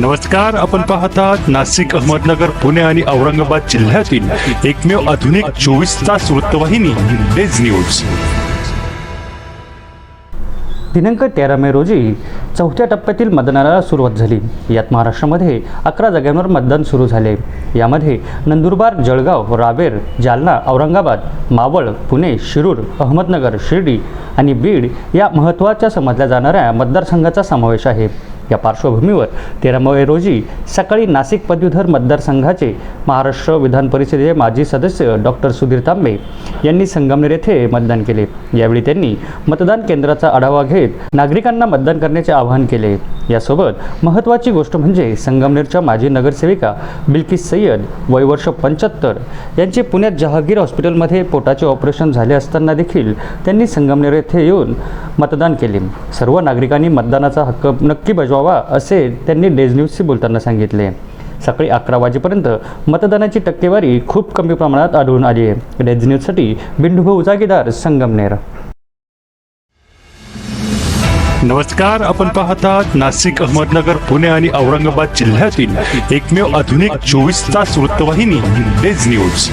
नमस्कार. आपण पाहतात नाशिक अहमदनगर पुणे आणि औरंगाबाद जिल्ह्यातील एकमेव आधुनिक चोवीस तास वृत्तवाहिनी डेज न्यूज दिनांक तेरा मे रोजी चौथ्या टप्प्यातील मतदानाला सुरुवात झाली. यात महाराष्ट्रामध्ये अकरा जागांवर मतदान सुरू झाले. यामध्ये नंदुरबार जळगाव रावेर जालना औरंगाबाद मावळ पुणे शिरूर अहमदनगर शिर्डी आणि बीड या महत्त्वाच्या समजल्या जाणाऱ्या मतदारसंघाचा समावेश आहे. या पार्श्वभूमीवर तेरा मे रोजी सकाळी नाशिक पदवीधर मतदारसंघाचे महाराष्ट्र विधान परिषदेचे माजी सदस्य डॉक्टर सुधीर तांबे यांनी संगमनेर येथे मतदान केले. यावेळी त्यांनी मतदान केंद्राचा आढावा घेत नागरिकांना मतदान करण्याचे आवाहन केले. यासोबत महत्त्वाची गोष्ट म्हणजे संगमनेरच्या माजी नगरसेविका बिल्किस सय्यद वयवर्ष पंच्याहत्तर यांचे पुण्यात जहागीर हॉस्पिटलमध्ये पोटाचे ऑपरेशन झाले असताना देखील त्यांनी संगमनेर येथे येऊन मतदान केले. सर्व नागरिकांनी मतदानाचा हक्क नक्की बजवावा असे त्यांनी डेज न्यूजशी बोलताना सांगितले. सकाळी अकरा वाजेपर्यंत मतदानाची टक्केवारी खूप कमी प्रमाणात आढळून आली. आहे डेज न्यूजसाठी बिंडुभाऊ जागीदार संगमनेर. नमस्कार आपण पाहतात नाशिक अहमदनगर पुणे आणि औरंगाबाद जिल्ह्यातील एकमेव आधुनिक चोवीस तास वृत्तवाहिनी डेज न्यूज